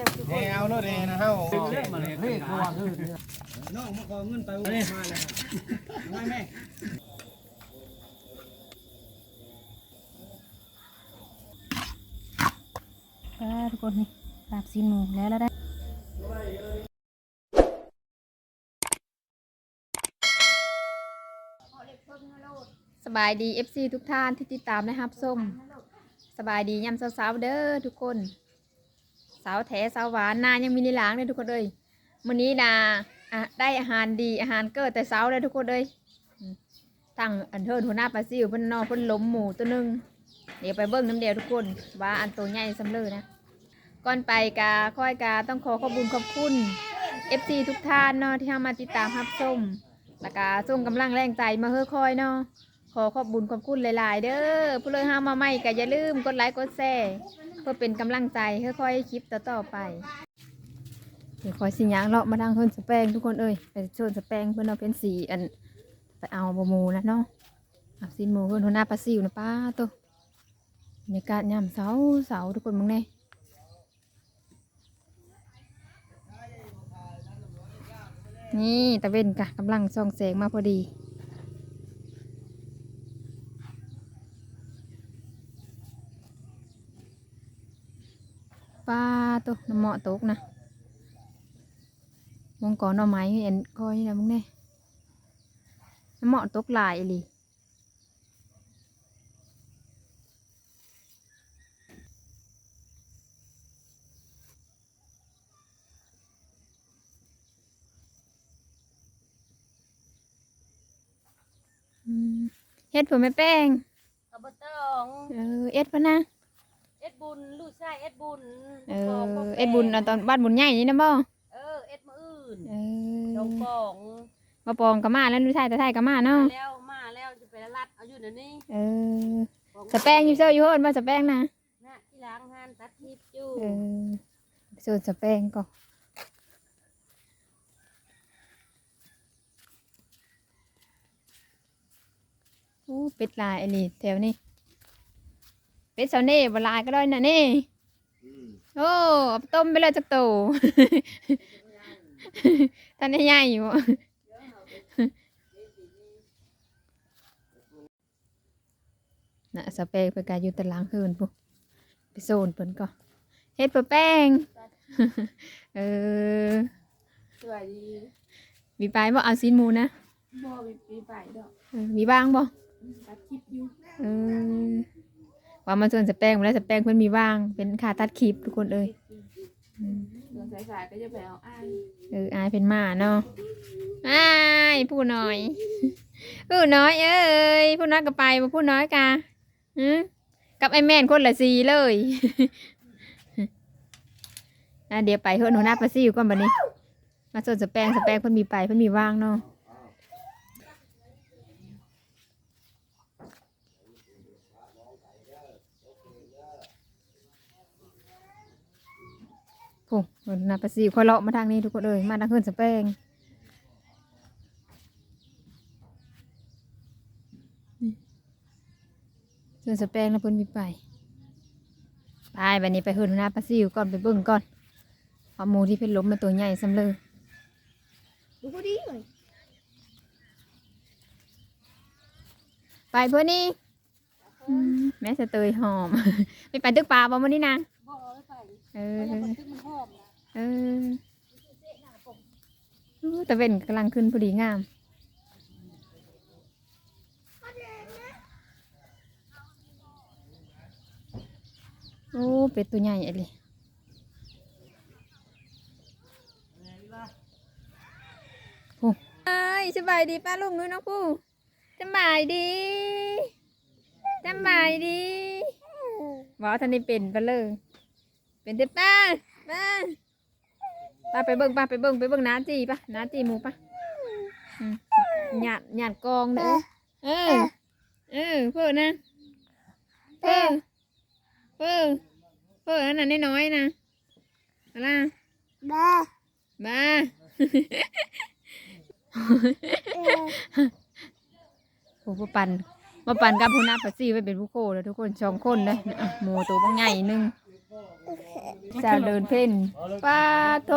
ซ่บแนเอาเนาะเด้นะเฮาเฮ้ยกลัวคือน้องมาขอเงินไปมาเลยไม่แม่อ่าทุกคนนี่ลาบซีนหมูแล้วแล้วได้สบายดี FC ทุกท่านที่ติดตามนะครับส้มสบายดียำสาวๆเด้อทุกคน สาวแท้สาวหวานนายังมีนิลางเลยทุกคนเลยมื้อนี้นาอะได้อาหารดีอาหารเกิดแต่เช้าเลยทุกคนเลยตั้งอันเทินหัวหน้าปลาซิวเพิ่นนอนเพิ่นล้มหมูตัวหนึงเดี๋ยวไปเบิ้งน้ำเดียวทุกคน ว่าอันตัวใหญ่สำเร็จนะก่อนไปกาค่อยกาต้องขอขอบคุญขอบคุณ FC ทุกท่านเนาะที่เข้ามาติดตามรับชมแล้วก็ส่งกำลังแรงใจมาเฮ้อคอยเนาะขอขอบุญขอบคุณหลาย ๆ เด้อผู้เลยห้ามาใหม่ก็อย่าลืมกดไลค์กดแชร์ เพื่อเป็นกำลังใจเฮ้อคอยคลิปต่อๆไปเดี๋ยวคอยสิยางเลาะมาทางเพิ่นสแปงทุกคนเอ้ยไปชนสแปงเพิ่อนเอาเป็นสีอันไปเอาบะหมูนะเนาะอาสินหมูเพิ่อนหัวหน้าปลาซิวนะป้าตัวบรรยากาศยามเสาเสาทุกคนมึงแน่นี่ตะเวนกะกำลังส่องแสงมาพอดี ปลาตัวน้ำเหมาะตกนะมองก่อนหน่อไม้เห็นคอยนี่นะมึงเนี่ยน้ำเหมาะตกหลายอีหลีอืมเฮ็ดผมไม่แป้งเอาบตองเออเอ็ดพะนะ เอ็ดบุญลูกชายเอ็ดบุญเอบ่ปงบ่อแปงเอ็ดบุญเอาตอนบ้านบุญใหญ่นี่นะบ่เออเอ็ดมืออื่นเอดองปองมาปองกับมาแล้วนุ่ยไทยแต่ไทยกับมาเนาะแล้วมาแล้วจะไปรัดเอาอยู่เดี๋ยวนี้เออสแป้งอยู่เซอร์อยู่โหนมาสแป้งนะน่ะที่ล้างหันตัดทิพย์อยู่เออส่วนสแป้งก็โอ้เป็ดลายอันนี้แถวนี้ เป็ดเสาเน่บลายก็ได้นะนี่โอ้เอาไปต้มไปเลยจักโตตอนนี้ใหญ่อยู่น่ะสเปรย์ไปกายอยู่ตารางเฮือนปุ๊ไปโซนเพิ่นก็เฮ็ดเพื่อแป้งเออสวัสดีมีปลายบ่เอาซีนหมูนะบ่มีปีไปดอกเออมีบ้างบ่ตัดทิพย์อยู่เออ ว่ามาส่วนสแป้งมาแล้วสแป้งเพิ่นมีบ้าง เป็นขาตัดคลิปทุกคนเอ้ยอืมเดี๋ยวสายๆก็จะไปเอาอ้ายเอออายเป็นหมาเนาะอายผู้น้อย ผู้น้อยเอ้ยผู้น้อยก็ไปบ่ผู้น้อยกะหือกับไอ้แม่นคนละสีเลย อะเดี๋ยวไปเฮือนหัวหน้าปลาซิวก่อนบัดนี้ มาส่วนสแปงสแปงเพิ่นมีไปเพิ่นมีว่างเนาะ โอ้หัวหน้าปลาซิวคอยเลาะมาทางนี้ทุกคนเลยมาทางเฮือนสแปงนี่ส่วนสแปงนะเพิ่นมีไปไปบัดนี้ไปเฮือนหัวหน้าปลาซิวก่อนไปเบิ่งก่อนว่าหมูที่เพิ่นล้มมาตัวใหญ่ซำเลยดูพอดีเลยไปเพื่อนนี่แม่สเตยหอมไม่ไปตึกปลาบ่มื้อนี้นาง เอาไปเอเพราะอว่ามันตึกมันหอมนะเอออู้ตะเวนกำลังขึ้นพอดีงามโอ้เป็ดตัวใหญ่อะเลยโอ้เอ้ยสบายดีป้าลุงนู้นน้องผู้สบายดีสบายดีบอกท่านนี่เป็นไปเลย เป็นเด็ดป้าป้าป้าไปเบิ่งป้าไปเบิ่งไปเบิ่งน้าจีป้าน้าจีหมูป้าอืมหยาดหยาดกองเด้อเออ เออเพื่อนะเพื่อเพื่อเพื่อนั่นน่ะน้อยๆนะอะไรบ้าบ้าโอ้มาปั่นมาปั่นกับผู้นับปัสซี่ไว้เป็นผู้โคแล้วทุกคนสองคนเลยอะหมูตัวบางใหญ่หนึง สาวเดินเพ่นป้าโท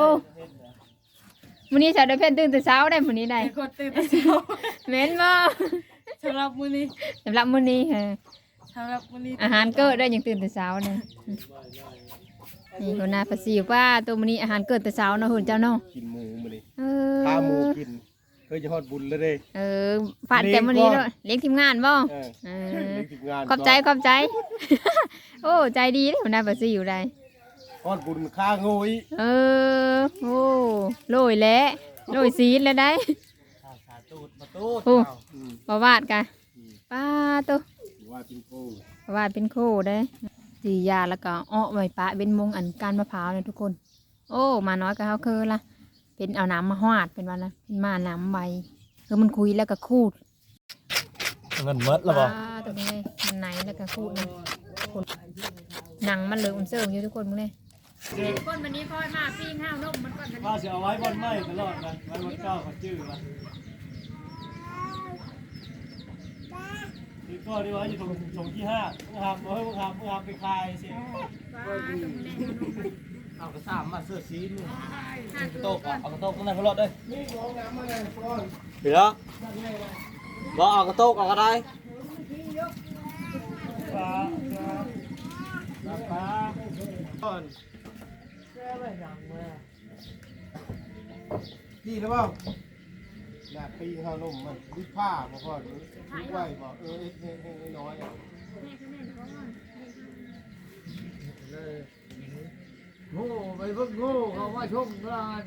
มื้อนี้สาวเดินเพ่นตื่นแต่เช้าได้มื้อนี้ได้ไอ้คนตื่นแต่เช้าแม่นบ่สำหรับมื้อนี้สำหรับมื้อนี้ฮะสำหรับมื้อนี้อาหารเกิดได้ยังตื่นแต่เช้าเลยนี่คนหน้าภาษีว่าตัวมื้อนี้อาหารเกิดแต่เช้าเนาะหุ่นเจ้าเนาะกินหมูมื้อนี้เอพาหมูอกิน เคยจะฮอดบุญแล้วเด้ เออฝาดแต่มื้อนี้เนาะเลี้ยงทีมงานบ่เออเอเลี้อยงทีมงานขอบใจขอบใจ โอ้ใจดีเลยหัวหน้าภาษีอยู่ได้ฮอดบุญค่าโง่อีกเออโอ้โรยแล้วโรยซีดแล้วได้ขาตูดมาตูดโอ้อืมประวาดกะป้าตัวว่าเป็นโก้ประวาดเป็นโคได้สียาแล้วก็อ้อไว้ปะเป็นมงอันการมะพร้าวเนี่ยทุกคน โอ้ มาน้อยก็เขาคือละ เป็นเอาน้ำมาหวาดเป็นวันละเป็นมาน้ำใบคือมันคุยแล้วก็คูดเงินมดแล้วบ่ป้าตัวนี้เลยมันไหนแล้วก็คูดนะคนหนังมันเหลืองมันเสื่อมอยู่ทุกคนมึงเลยทุกคนวันนี้พ่อมาปิ้งข้าวนมมันก่อนมันป้าจะเอาไว้บนไม้ตลอดนะไว้บนเก้าเขาจื้อนะนี่ก็ดีว่าอยู่ตรงตรงที่ห้ามึงหามเฮ้ยมึงหามมึงหามไปคายสิ เอากระสามมาเสื้อสีนี่โต๊ะเอากระโต๊ะข้างในเขาลดเลยเดี๋ยวเราเอากระโต๊ะเอาก็ได้ปลาปลาปลาก่อนพี่หรือเปล่าอยากปีข้าวนมมันรีบผ้าบ่พ่อหรือรีบไหวบ่เออเฮ้ยเฮ้ยน้อยๆอะ โง่ ไปเพิ่งโง่เขาว่าชมงาน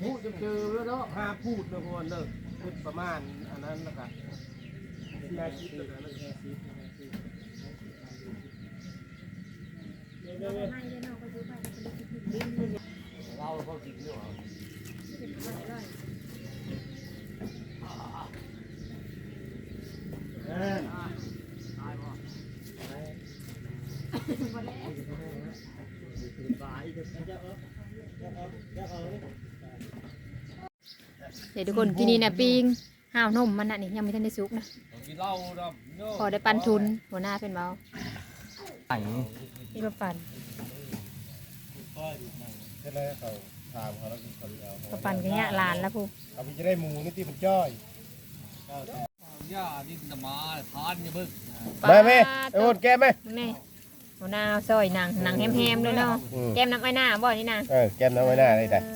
พูดจะเจอแล้วเนาะห้าพูดนะพ่อเลิกพูดประมาณอันนั้นแล้วกันแม่คิดเลยนะแม่คิดเราเขากินด้วยเหรอเดี๋ยวทุกคนกินนี่นะปิ้งห้าวนมมันน่ะนี่ยังไม่ทันได้สุกนะกินเหล้าดำโน่พอได้ปันทุนหัวหน้าเป็นเบาไอ้นี่ก็ปันก็เลยเขาถามเขาแล้วเขาเอาก็ปันกันเนี่ยหลานแล้วพูเอาไปจะได้หมูนี่ที่มันจ้อยย่าดินตะมาทานอย่าเบิ่งแม่แม่ไอ้โอนแก้ไหมมึงนี่หัวหน้าเอาซอยหนังหนังแฮมๆเลยเนาะอืมแก้มน้ำไอ้หน้าบ่นี่นะเออแก้มน้ำไว้หน้าเลยแต่เออ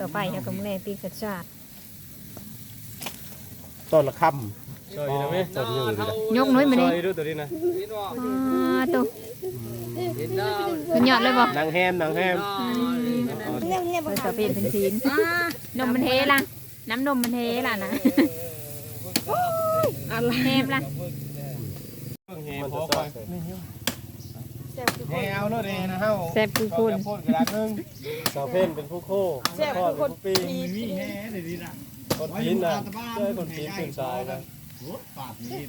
ต่อไปแล้วก็มึงนี่ปิ้งสัดชาติต้นละคช่วยนะแม่ำต้นอยู่เลยนะยกน้อยมานี่ดูตัวนี้นะอ่าตัวเห็นดาวขึ้นยอดเลยบ่นางแฮมนางแฮมเออต่อเปลี่ยนเป็นชิ้นนมมันเทล่ะ น้ำนมมันเทล่ะนะแฮมล่ะเพิ่งแฮมพอไป แฮเอาโน่นเองนะเฮาแซ่บคือคุณพ่นกระดาษนึงสาวเพ่นเป็นผู้โค้แซ่บคือคน ปีมีแฮ่เลยดีนะคนพีนนะเจ้าคนพีนตื่นสายนะ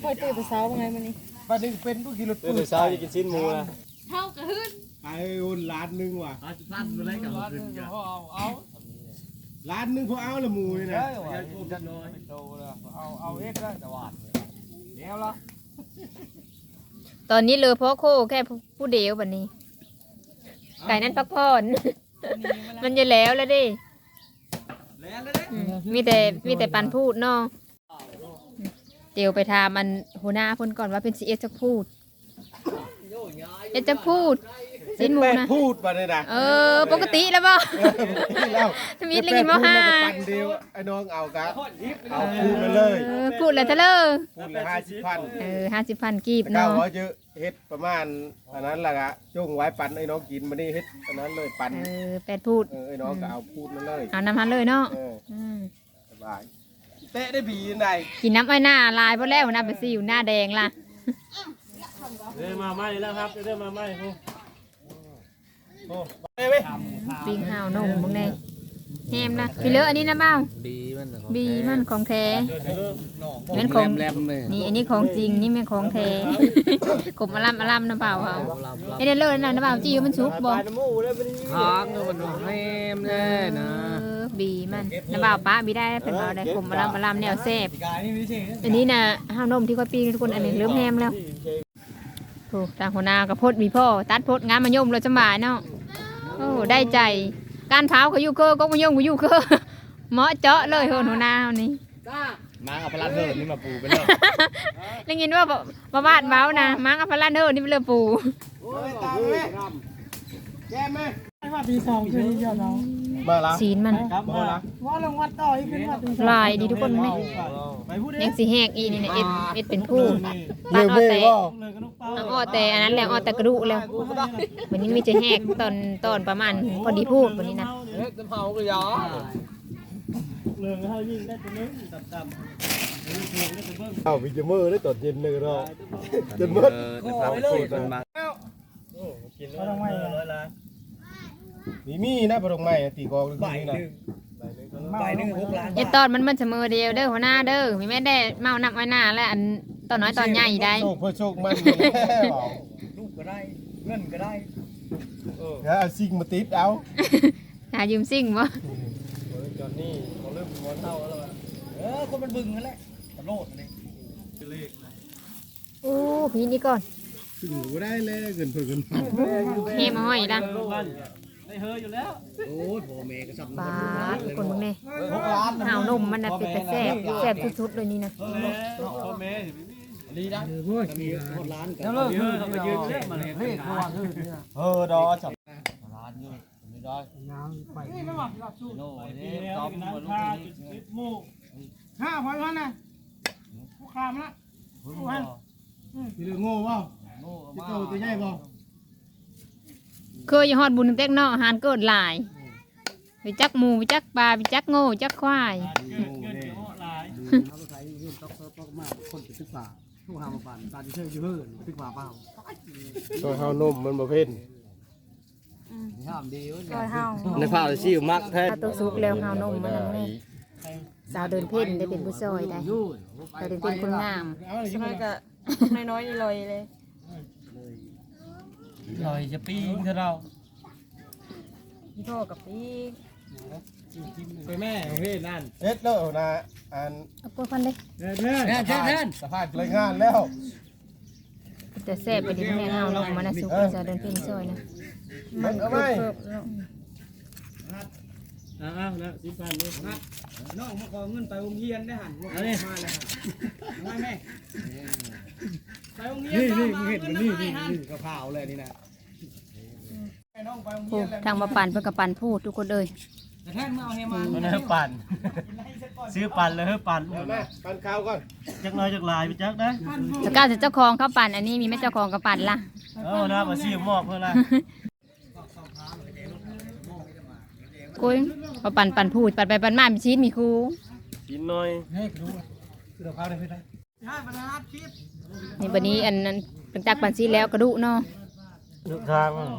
คอยตื่นแต่เช้าไงมื้อนี้บ้านนี้เป็นผู้ขี่รถตื่นแต่เช้าจะกินชิ้นหมูนะเท่ากับหื้นไปโอนล้านหนึงว่ะอาจจะพันอะไรกับมันเอาเอาล้านหนึงพอเอาละหมูนี่นะได้ว่าจะน้อยโตแล้วเอาเอาเอ็ดได้แต่ว่าเดี๋ยวละ ตอนนี้เหลือพ่อโคแค่ผู้เดียวบัดนี้ ไก่นั้นพักผ่อน มันจะแล้วแล้วดิแล้วเลยอืมมีแต่มีแต่ปันพูดเนาะเดี๋ยวไปถามมันหัวหน้าเพ่นก่อนว่าเป็นสีเอสจะพูด เอสจะพูด สินหมูแม่นะ พูดมาเลยนะเออ ปกติแล้วบ่เออพี่เล่าทมิดเลยกินบ่ห้าปันเดียวไอ้น้องเอากะเอาพูดมาเลย เออพูดแล้วเถอะเลยพูดละห้าสิบพันเออห้าสิบพันกีบเก้าเนาะร้อยเยอะเฮ็ดประมาณอันนั้นแหละกะจุ่งไว้ปันไอ้น้องกินมานี่เฮ็ดอันนั้นเลยปันเออแปดพูด เออไอ้น้องก็เอาพูดมาเลยเอาน้ำมันเลยเนาะเอออืมสบายเตะได้บียังไงกินน้ำไอ้หน้าลายเพราะแล้วหน้าไปซิวหน้าแดงล่ะเริ่มมาไหมแล้วครับเริ่มมาไหมพวกโอ้ไปไหมปิ้งห่าวนมมึงแน่แฮมนะพี่เลอะอันนี้นะเบ้าดีมันบีมันของแท้หนองเป็นของแรมเลยนี่อันนี้ของจริงนี่ไม่ของแท้กบอลัมอลัมนะเปล่าเขาไอ้เดนเลอร์นั่นนะเปล่าจี้มันสุกบ่ทางมันแฮมแน่นะเออบีมันน้ำบ่าวป้าบีได้เป็นบ่าวได้ผมมาลำมาลำแนวแซ่บปีกายนี่ไม่ใช่อันนี้นะห้าวนมที่ค่อยปีนทุกคนอันนี้เริ่มแฮมแล้วโอ้ทางหัวหน้ากับพดมีพ่อตัดพดงานมายมเราจะบ่ายเนาะ โอ้ได้ใจ การเผาก็อยู่เกอก็มายมก็อยู่เกอเหมาะเจาะเลยโหหัวหน้าวันนี้มาเอาปลาเถิดนี่มาปูไปเลยได้ยินว่าบ่บ่บาดเบานะมังอัปลันเดอร์นี่เป็นเรือปูโอ้ยตามแม่แก้แม่ ไม่ว่าตีสองคืนเดียวเรามาละศีลมัน ครับมาว่าลงวัดต่ออีกขึ้นว่าตีสองลายดีทุกคนไหมไปพูดยังสีแหกอีนี่นะเอ็ดเอ็ดเป็นคู่บ้านอ้อแต่เลยกันลูกเป้าเอาอ้อแต่อันนั้นแหละอ้อแต่กระดูกแล้ววันนี้มีจะแหกตอนตอนประมาณพอดีพูดวันนี้นะเฮ้ยจะเผาก็ยาเลยเฮายิงได้ตัวนึงต่ำๆเอาวิจมือได้ตอนเย็นเลยเนาะจนมืดจะพาไปสูตรมันมากินแล้วไม่ร้อยล้าน มีมีนะประดงใหม่ตีกองใบนึงใบหนึ่งหกล้านอย่าตอนมันมันเสมอเดียวเด้อหัวหน้าเด้อมีแม่ได้เมานับไว้หน้าแล้วอันตอนน้อยตอนใหญ่ได้โชคเพื่อโชคมันลูกก็ได้เงินก็ได้แล้วเอาซิงมาติดเอาหายืมซิ่งบ่จอนนี่เขาเริ่มมอนเต้าแล้วเออคนมันบึงนั่นแหละตะโลดนี่โอ้พี่นี่ก่อนซิงก็ได้เลยเงินเพื่อเงินเฮมาห้อยดัง ได้เฮออยู่แล้วโอ้ยพ่อแม่ก็สับปาดคนมึงเนี่ยหกล้านหาวนมมันน่ะเป็นแต่แซ่บแซ่บสุดๆเลยนี่นะเออพ่อแม่ดีนะมีหกล้านแล้วเลิกเฮอเขาไปยืนเล่นมาเลยเฮ้ยตัวเฮ้ยเออดอจับล้านอยู่ไม่ได้โน่นี่ตอบมาลูกนี่ห้าพันพันนะผู้ขามละมีเรื่องโง่เปล่าโน่ที่มาโตตัวใหญ่เปล่า เคยอยู่ฮอดบุญเต็กเนาะอาหารเกิดหลายไปจักหมูไปจักปลาไปจักโง่จักควายตัวเฮานมมันประเภทก็เฮาในภาพชื่อมักแท้ถ้าตัวสุกแล้วเฮานมมันนั่นแน่สาวเดินเพ่นได้เป็นผู้ซอยได้สาวเดินเพ่นคนงามสมัยก็น้อยๆลอยเลย ลอยจะปีนเท่าเราพี่พ่อกับพี่ไปแม่ของพี่นั่นเอ็ดแล้วนะอันเอาพวกพันเลยแม่แม่แม่สภาพรายงานแล้วแต่แซ่บไปดิแม่เฮานมมันน่ะสุกสาวเดินเพ่นซอยนะมันเอาไหมอ้าวนะสิพันนี่น้องมาขอเงินไปโรงเรียนได้หันมาเลยมาเลยมาแม่ ไปโรงเรียนนี่นี่เห็นมันนี่นี่นี่กระเพราเลยนี่นะโอ้ทางมาปั่นเพื่อกระปั่นพูดทุกคนเลยแต่แท่นมาเอาเฮมามันเฮ้ปั่นซื้อปั่นเลยเฮ้ปั่นเอาแม่ปันข้าวก่อนจักน้อยจักลายไปจักนะสก้าวจะเจ้าของเขาปั่นอันนี้มีแม่เจ้าของกับปั่นล่ะ เออนะมาซื้อมอบเพื่อละกุ้ยเขาปั่นปั่นพูดปั่นไปปั่นมามีชีสมีครูกินหน่อยให้ดูคือเราพาได้พี่ได้ นี่วันนี้อันนั้นเป็นจากปันชีแล้วกระดูกเนาะลูกทางมั้ง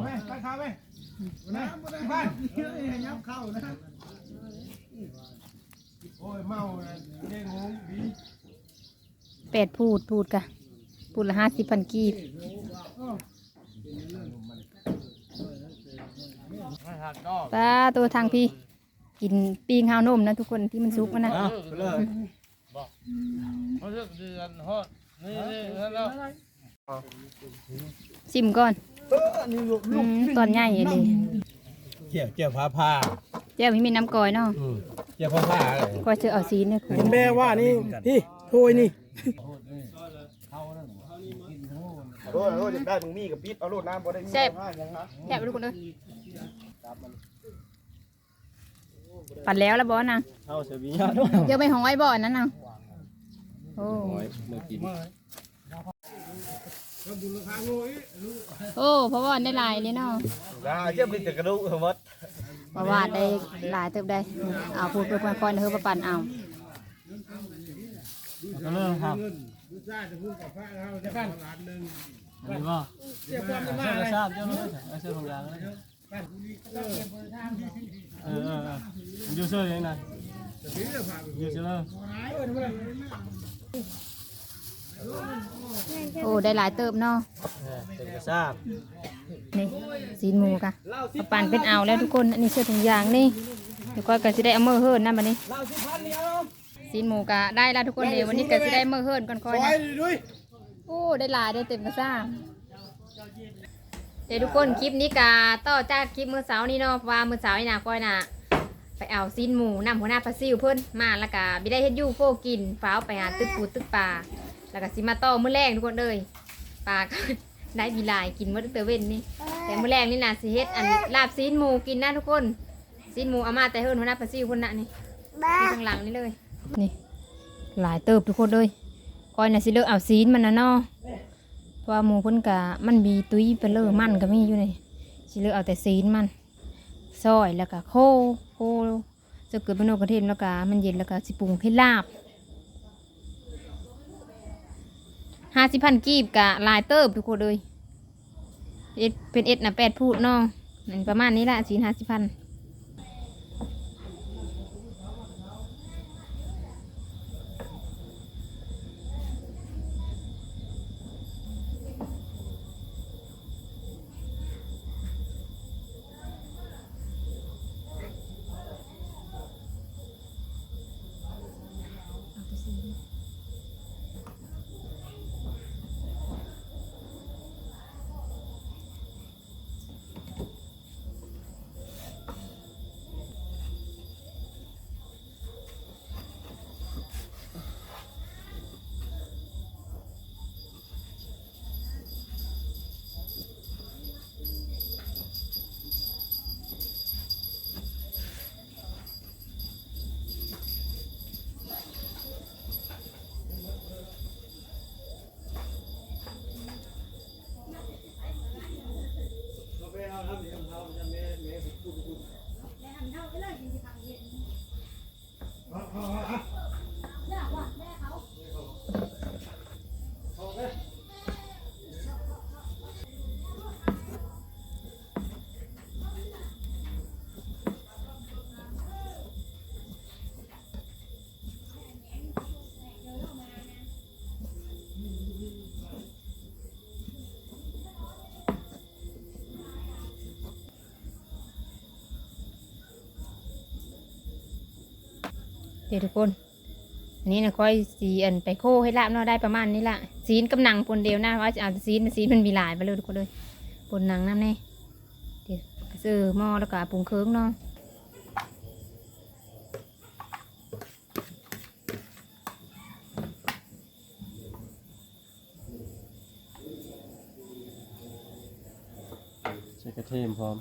แปดพูดพูดกะพูดละห้าสิบพันกีบไม่หักดอกปลาตัวทางพี่ กินปีงข้าวนมนะทุกคนที่มันซุกมันนะเอาไปเลยเขาเลือกเดือนฮอดนี่นี่แล้ว ชิมก่อนอืมตอนใหญ่เลยเกี่ยวเกี่ยวผ้าผ้าเจ้าพี่มีน้ำกอยเนาะเกี่ยวผ้าผ้าเลยกอยเจอเอาซีนเนี่ยคุณแม่ว่านี่พี่โทยนี่โอ้ยโอ้ยได้มึงมีกับปิดเอาโลดน้ำบ่ได้มีผ้ายังฮะแซ่บทุกคนเลยปั่นแล้วแล้วบอสนางเอาเสียบียาด้วยเดี๋ยวไปห้องไว้บ่อนนั้นนางโอ้มากินโอ้เพราะว่าได้หลายเลยเนาะนะเจ้าเป็นแต่กระดูกหมดเพราะว่าได้หลายเติบได้เอาพูดไปค่อยๆนะเฮ้ยมาปั่นเอาก็เริ่มครับอันนี้ว่าเชื่อทราบเจ้าเลยไอ้เชื่อของยางเลยเออเออเออยูเซอร์ยังไงยูเซอร์ โอ้ได้หลายเติบเนาะเป็นกระทราบนี่ซีนหมูกะมาปั่นเป็นเอาแล้วทุกคนอันนี้เสื้อถุงยางนี่เดี๋ยวก้อยก็สิได้เอามือเฮิร์นนั่นบัดนี้เราสิพันเดียวซีนหมูกะได้แล้วทุกคนเดี๋ยววันนี้ก็สิได้มือเฮิร์นก่อนค่อยซอนะยด้วยโอ้ได้หลายได้เต็มกระซ่าเดี๋ยวทุกคนคลิปนี้กาต่อจากคลิปมื้อเสาร์นี้เนาะเพราะว่ามื้อเสาร์นี่นะก้อยน่ะ ไปเอาซีนหมูนำหัวหน้าปลาซิวเพิ่นมาแล้วก็บิได้เฮ็ดยูโฟกินฟ้าวไปหาตึกปูตึกปลาแล้วก็สิมาต่อมื้อแรกทุกคนเลยปลาก็ ได้บีลายกินมื้อตั้งแต่เว้นนี่แต่มื้อแรกนี่น่ะสิเฮ็ดอันลาบซีนหมูกินนะทุกคนซีนหมูเอามาแต่เฮิรนหัวหน้าปลาซิวคนน่ะนี่นี่ข้างหลังนี่เลยนี่หลายเติบทุกคนเลยก้อยน่ะสิเลิกเอาซีนมันนะเนาะเพราะว่าหมูเพิ่นกะมันมีตุ้ยไปเลยมันก็มีอยู่นี่สิเลือกเอาแต่ซีนมันซอยแล้วก็โค โคจะเกิดเป็นโอกระเทียมแล้วก็มันเย็นแล้วก็สิปรุงให้ลาบห้าสิบพันกีบกะลายเติบทุกคนเลยเอ็ดเป็นเอ็ดนะแปดพูดเนาะนั่นประมาณนี้ละสี่ห้าสิบพัน เดี๋ยวทุกคน อันนี้นะค่อยสีอันไปโคให้ลาบเนาะได้ประมาณนี้ละซีนกำนังปนเดียวนะว่าจะเอาซีนซีนมันมีหลายไปเลยทุกคนเลยปนหนังน้ำแน่เดี๋ยวกระซื้อหม้อแล้วก็ปรุงเครื่องเนาะใส่กระเทียมพร้อม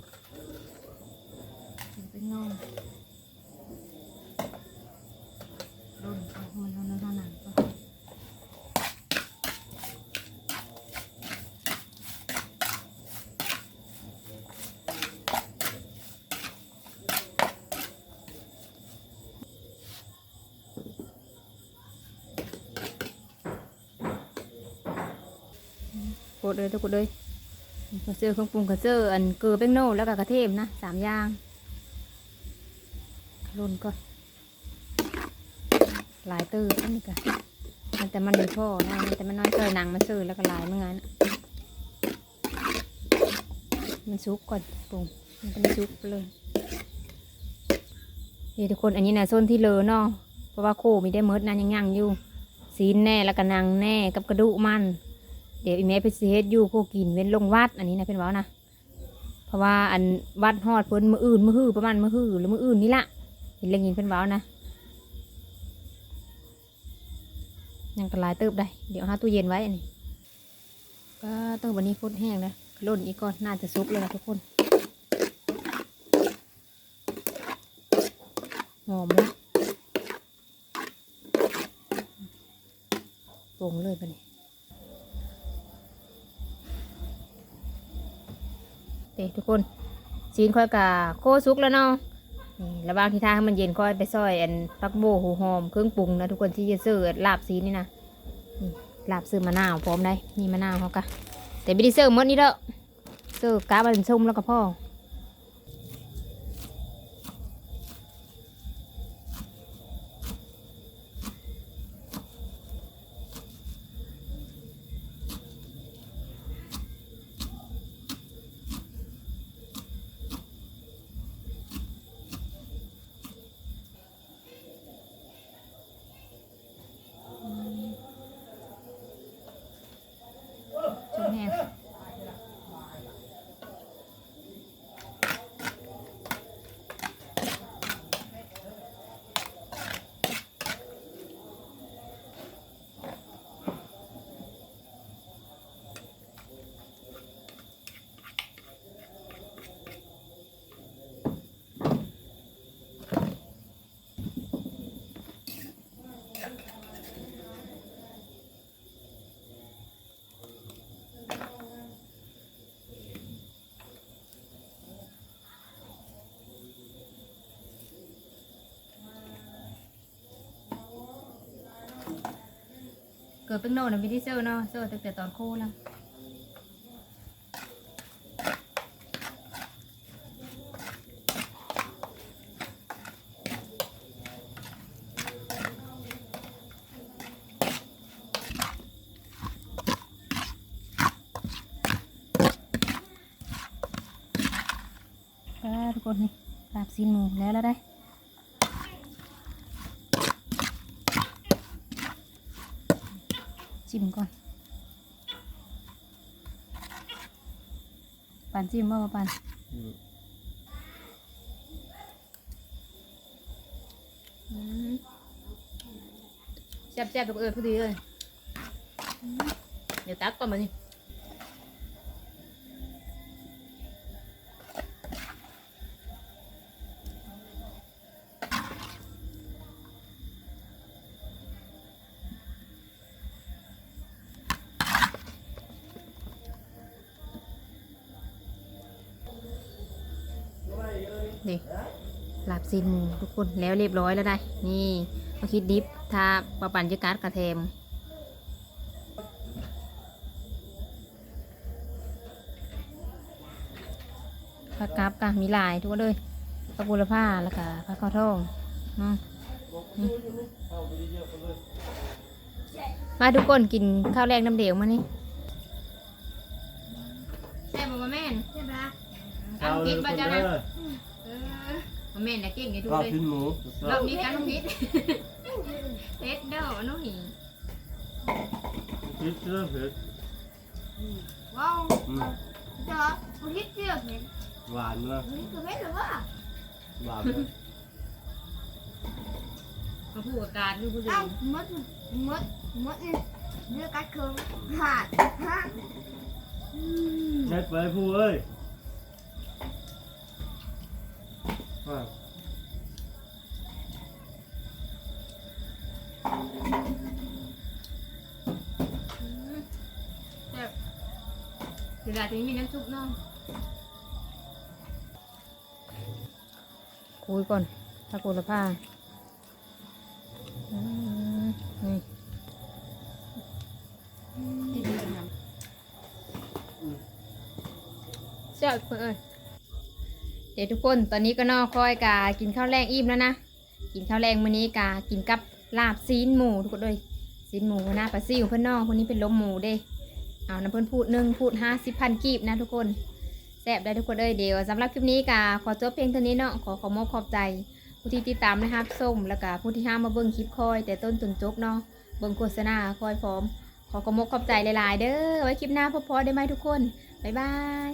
เป็นงองรุ่นเอามันรุ่นเท่านั้นก็ ก ดเลยทุกคนเลยกระเซอเครื่องปรุงกระเซออันเกลือแป้งโน่แล้วก็กระเทียมนะสามอย่างรุ่นก่อนหลายตื้ออันนี้ก็มันแต่มันไม่พอนะมันแต่มันน้อยเกินหนังมันซื้อแล้วก็หลายเมื่อไงมันซุกก่อนปรุงมันเป็นซุกไปเลยนี่ทุกคนอันนี้นะโซนที่เลอเนาะเพราะว่าโคมีได้เมิดนะยังยังอยู่ซีนแน่แล้วก็นังแน่กับกระดูกมัน เดี๋ยวอีเมลไปสิเฮ็ดอยู่โคกินเว้นลงวัดอันนี้นะเป็นเว้านะเพราะว่าอันวัดฮอดเพิ่นมืออื่นมือฮือประมาณมือฮือหรือมืออื่นนี่ละเห็นเรื่องยินเพิ่นเว้านะยังกระลายเติบได้ เดี๋ยวหาตู้เย็นไว้อันนี้ก็ต้องวันนี้โคตแห้งนะล่นอีกก่อนน่าจะซุกเลยนะทุกคนหอมแล้วปรุงเลยไปนี่ เด็ทุกคนซีนค่อยกะโคสุกแล้วเนาะนี่ระหว่างที่ทางให้มันเย็นค่อยไปซอยอันปักโบหูหอมเครื่องปรุงนะทุกคนที่จะซื้อลาบซีนนี่นะนี่ลาบซื้อมะนาวพร้อมได้นี่มะนาวเขากะแต่ไม่ได้ซื้อมดนี่เด้อซื้อกาบันส้มแล้วก็พ่อ เกิดเป็นโน่นะมีที่เซลเนาะเซลตั้งแต่ตอนโคแล้วทุกคนนี่ลาบซีนหมูแล้วแล้วได้ จิ้มก่อนปันจิมว่าปันแซ่บๆทุกเออพอดีเลย เดี๋ยวตักก่อนมานี่ นี่ลาบซีนหมูทุกคนแล้วเรียบร้อยแล้วได้ นี่มาคิดดิฟทาปะปันจะการดกระเทมผักกาบกะมีหลายทุกคนเลยผักบุรพาแล้วก็ผักข้าวทองอืมนี่มาทุกคนกินข้าวแรงน้ำเดียวมานี่แซ่บบ่แม่นใช่ปะเอากินปะจ้านะเออบ่ แม่นนะเก่งไงทุกรอบเลยกินหมูรอบนี้กันลูกพิษเท็ดเด้อน้องหิงคิดเรื่องเผ็ดว้าวอืมเจอผู้ที่เจือกเนี่ยหวานนะนี่คือไม่หรือว่าหวานนะมาพูดกับการดูผู้ดูเอ้ามดมดมดนี่เนื้อกัดเคืองหาดฮะ เช็ดไปผู้เอ้ย อะเวลาที่มีน้ำซุปเนาะคุยก่อนตะโกนละผ้าอืมนี่เจ้าเพื่อนเอ้ยเดี๋ยวทุกคนตอนนี้ก็นอคอยกากินข้าวแรงอิ่มแล้วนะ กินข้าวแรงมื้อนี้กากินกับลาบซีนหมูทุกคนเลยซีนหมูหน้าปลาซิวเพื่อนน้องคนนี้เป็นล้มหมูเด้เอาน้ำเพิ่อนพูดหนึ่งพูดห้าสิบพันกีบนะทุกคนแซ่บได้ทุกคนเลยเดียวสำหรับคลิปนี้กาขอจบเพียงเท่านี้เนาะขอขอมอบขอบใจ ผู้ที่ติดตามนะครับส้มแล้วก็ผู้ที่ห้ามมาเบิ่งคลิปคอย แต่ต้นจนจบเนาะเบิ่งโฆษณาคอยพร้อม ขอขอมอบขอบใจหลาย ๆ เด้อไว้คลิปหน้าพบพอได้ไหมทุกคนบ๊ายบาย